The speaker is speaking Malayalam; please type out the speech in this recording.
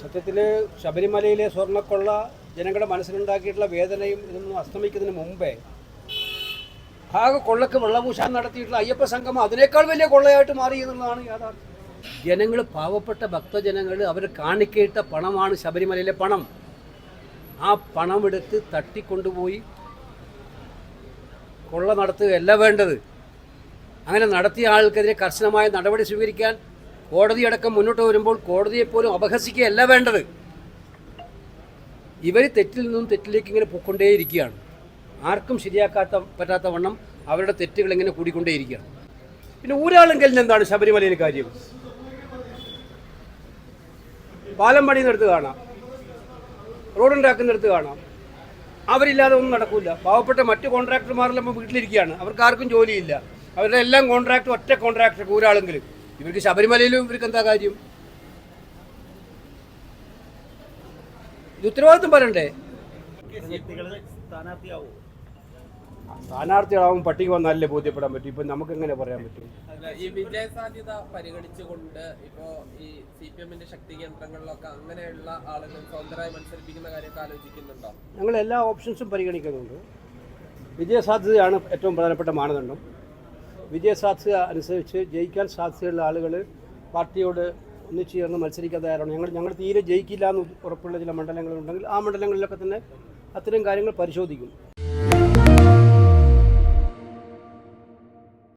സത്യത്തിൽ ശബരിമലയിലെ സ്വർണക്കൊള്ള ജനങ്ങളുടെ മനസ്സിലുണ്ടാക്കിയിട്ടുള്ള വേദനയും ഇതൊന്നും അസ്തമിക്കുന്നതിന് മുമ്പേ ആകെ കൊള്ളക്ക് വെള്ളപൂശാൻ നടത്തിയിട്ടുള്ള അയ്യപ്പ സംഗമം അതിനേക്കാൾ വലിയ കൊള്ളയായിട്ട് മാറി എന്നുള്ളതാണ് യാഥാർത്ഥ്യം. ജനങ്ങൾ പാവപ്പെട്ട ഭക്തജനങ്ങൾ അവർ കാണിക്കയിട്ട പണമാണ് ശബരിമലയിലെ പണം. ആ പണമെടുത്ത് തട്ടിക്കൊണ്ടുപോയി കൊള്ള നടത്തുകയല്ല വേണ്ടത്. അങ്ങനെ നടത്തിയ ആൾക്കെതിരെ കർശനമായ നടപടി സ്വീകരിക്കാൻ കോടതിയടക്കം മുന്നോട്ട് വരുമ്പോൾ കോടതിയെപ്പോലും അപഹസിക്കുകയല്ല വേണ്ടത്. ഇവർ തെറ്റിൽ നിന്നും തെറ്റിലേക്ക് ഇങ്ങനെ പൊക്കൊണ്ടേയിരിക്കുകയാണ് ആർക്കും ശരിയാക്കാത്ത പറ്റാത്ത വണ്ണം അവരുടെ തെറ്റുകൾ ഇങ്ങനെ കൂടിക്കൊണ്ടേയിരിക്കുകയാണ്. പിന്നെ ഒരാളെങ്കിലും എന്താണ് ശബരിമലയിൽ കാര്യം? പാലം പണിയുന്നിടത്ത് കാണാം. റോഡുണ്ടാക്കുന്നിടത്ത് കാണാം. അവരില്ലാതെ ഒന്നും നടക്കില്ല പാവപ്പെട്ട മറ്റു കോൺട്രാക്ടർമാരെല്ലാം വീട്ടിലിരിക്കുകയാണ്. അവർക്ക് ആർക്കും ജോലിയില്ല. അവരുടെ എല്ലാം കോൺട്രാക്ട് ഒറ്റ കോൺട്രാക്ടർ ഊരാളെങ്കിലും. ഇവർക്ക് ശബരിമലയിലും ഇവർക്ക് എന്താ കാര്യം? ഇത് ഉത്തരവാദിത്വം പറയണ്ടേ? സ്ഥാനാർത്ഥികളാവും പട്ടിക വന്നാലല്ലേ ബോധ്യപ്പെടാൻ പറ്റും. ഇപ്പൊ നമുക്ക് എങ്ങനെ പറയാൻ പറ്റും? അല്ല, ഈ വിജയ സാധ്യത പരിഗണിച്ചുകൊണ്ട് ഇപ്പോ ഈ സി പി എമ്മിന്റെ ശക്തി കേന്ദ്രങ്ങളിലൊക്കെ അങ്ങനെയുള്ള ആളുകൾ സ്വതന്ത്രമായി മത്സരിപ്പിക്കുന്ന കാര്യമൊക്കെ ആലോചിക്കുന്നുണ്ടോ? ഞങ്ങൾ എല്ലാ ഓപ്ഷൻസും പരിഗണിക്കുന്നുണ്ട്. വിജയസാധ്യതയാണ് ഏറ്റവും പ്രധാനപ്പെട്ട മാനദണ്ഡം. വിജയസാധ്യത അനുസരിച്ച് ജയിക്കാൻ സാധ്യതയുള്ള ആളുകൾ പാർട്ടിയോട് ഒന്നിച്ചു ചേർന്ന് മത്സരിക്കാൻ തയ്യാറാണ്. ഞങ്ങൾ ഞങ്ങൾ തീരെ ജയിക്കില്ല എന്ന് ഉറപ്പുള്ള ചില മണ്ഡലങ്ങളുണ്ടെങ്കിൽ ആ മണ്ഡലങ്ങളിലൊക്കെ തന്നെ അത്തരം കാര്യങ്ങൾ പരിശോധിക്കും.